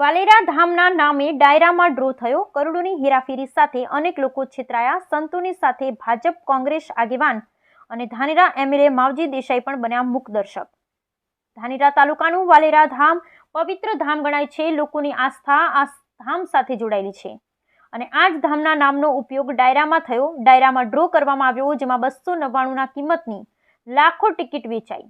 વાલેરા ધામના નામે ડાયરામાં ડ્રો થયો. કરોડોની હેરાફેરી સાથે અનેક લોકો છેતરાયા. સંતોની સાથે ભાજપ કોંગ્રેસ આગેવાન અને ધાનેરા એમએલએ માવજી દેસાઈ પણ બન્યા મુખદર્શક. ધાનેરા તાલુકાનું વાલેરા ધામ પવિત્ર ધામ ગણાય છે. લોકોની આસ્થા આ ધામ સાથે જોડાયેલી છે. અને આ જ ધામના નામનો ઉપયોગ ડાયરામાં થયો. ડાયરામાં ડ્રો કરવામાં આવ્યો, જેમાં બસો નવ્વાણુંના કિંમતની લાખો ટિકિટ વેચાઈ.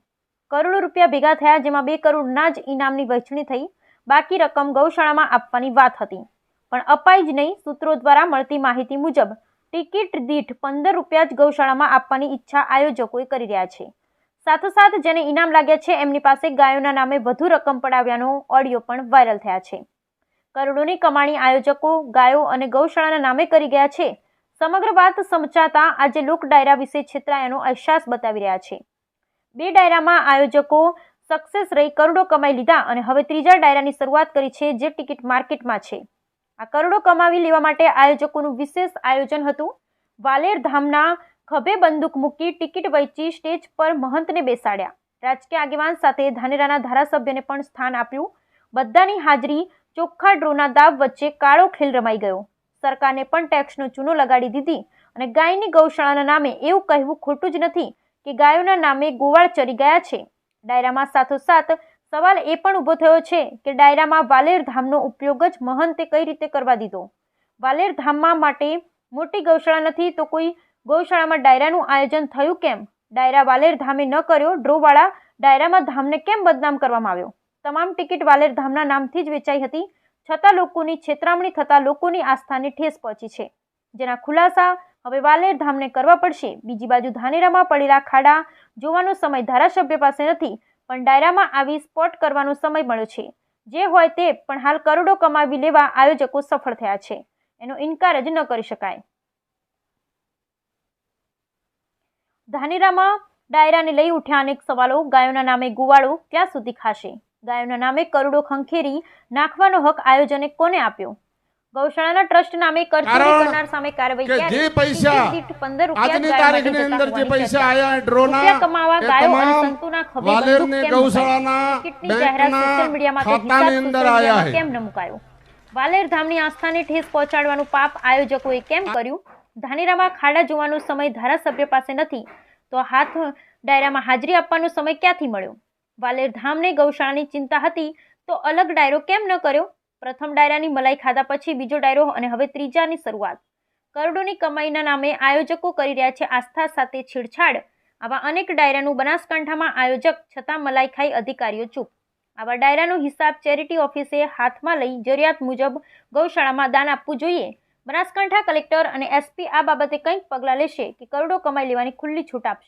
કરોડો રૂપિયા ભેગા થયા, જેમાં બે કરોડના જ ઇનામની વહેંચણી થઈ. બાકી રકમ ગૌશાળામાં આપવાની વાત હતી. પણ અપાઈ જ નહીં સૂત્રો દ્વારા મળતી માહિતી મુજબ ટિકિટ દીઠ પંદર રૂપિયા જ ગૌશાળામાં આપવાની ઈચ્છા આયોજકોએ કરી રહ્યા છે. સાથોસાથ જેને ઇનામ લાગ્યા છે એમની પાસે ગાયોના નામે વધુ રકમ પડાવ્યાનો ઓડિયો પણ વાયરલ થયા છે. કરોડોની કમાણી આયોજકો, ગાયો અને ગૌશાળાના નામે કરી ગયા છે. સમગ્ર વાત સમજાતા આજે લોક ડાયરા વિશે છેતરાયાનો અહેસાસ બતાવી રહ્યા છે. બે ડાયરામાં આયોજકો સક્સેસ રહી, કરોડો કમાઈ લીધા અને હવે ત્રીજા ડાયરાની શરૂઆત કરી છે જે ટિકિટ માર્કેટમાં છે. આ કરોડો કમાવી લેવા માટે આયોજકોનું વિશેષ આયોજન હતું. વાલેર ધામના ખભે બંદૂક મૂકી ટિકિટ વહેંચી સ્ટેજ પર મહંતને બેસાડ્યા. રાજકીય આગેવાન સાથે ધાનેરાના ધારાસભ્યને પણ સ્થાન આપ્યું. બધાની હાજરી ચોખ્ખા ડ્રોના દાબ વચ્ચે કાળો ખેલ રમાઈ ગયો. સરકારને પણ ટેક્સનો ચૂનો લગાડી દીધી અને ગાયની ગૌશાળાના નામે એવું કહેવું ખોટું જ નથી કે ગાયોના નામે ગોવાળ ચરી ગયા છે. ડાયરામાં સાથોસાથ સવાલ એ પણ ઊભો થયો છે કે ડાયરામાં વાલેર ધામનો ઉપયોગ જ મહંતે કઈ રીતે કરવા દીધો? વાલેર ધામમાં માટે મોટી ગૌશાળા નથી તો કોઈ ગૌશાળામાં ડાયરાનું આયોજન થયું કેમ? ડાયરા વાલેર ધામે ન કર્યો, ડ્રોવાળા ડાયરામાં ધામને કેમ બદનામ કરવામાં આવ્યો? તમામ ટિકિટ વાલેર ધામના નામથી જ વેચાઈ હતી, છતાં લોકોની છેતરામણી થતાં લોકોની આસ્થાને ઠેસ પહોંચી છે. જેના ખુલાસા હવે વાલેર ધામને કરવા પડશે. બીજી બાજુ ધાનેરામાં પડેલા ખાડા જોવાનો સમય ધારાસભ્ય પાસે નથી, પણ ડાયરામાં આવી સ્પોટ કરવાનો સમય મળ્યો છે. જે હોય તે પણ હાલ કરોડો કમાવી લેવા આયોજકો સફળ થયા છે. એનો ઇનકાર જ ન કરી શકાય. ધાનેરામાં ડાયરાને લઈ ઉઠ્યા અનેક સવાલો. ગાયોના નામે ગુવાળો ક્યાં સુધી ખાશે? ગાયોના નામે કરોડો ખંખેરી નાખવાનો હક આયોજને કોને આપ્યો? ગૌશાળાના ટ્રસ્ટ નામે કરનાર સામે કાર્યવાહી જે પૈસા ટિકિટ દીઠ 15 રૂપિયા આજની માટે તારીખની અંદર જે પૈસા આયા ડ્રોના કમાવા ગાયો અને સંતુના ખભે બંદૂક ગૌશાળાના સોશિયલ ખાતાની હિસાબ અંદર આયા કેમ ન મુકાયો? વાલેર ધામની આસ્થાને ઠેસ પહોંચાડવાનું પાપ આયોજકોએ કેમ કર્યું? ધાનેરામાં ખાડા જોવાનો સમય ધારાસભ્ય પાસે નથી તો હાથ ડાયરામાં હાજરી આપવાનો સમય ક્યાંથી મળ્યો? વાલેર ધામને ગૌશાળાની ચિંતા હતી તો અલગ ડાયરો કેમ ન કર્યો? પ્રથમ ડાયરાની મલાઈ ખાધા પછી બીજો ડાયરો અને હવે ત્રીજાની શરૂઆત. કરોડોની કમાઈના નામે આયોજકો કરી રહ્યા છે આસ્થા સાથે છેડછાડ. આવા અનેક ડાયરાનું બનાસકાંઠામાં આયોજક છતાં મલાઈ ખાઈ અધિકારીઓ ચૂપ. આવા ડાયરાનો હિસાબ ચેરિટી ઓફિસે હાથમાં લઈ જરૂરિયાત મુજબ ગૌશાળામાં દાન આપવું જોઈએ. બનાસકાંઠા કલેક્ટર અને એસપી આ બાબતે કંઈક પગલાં લેશે કે કરોડો કમાઈ લેવાની ખુલ્લી છૂટ આપશે.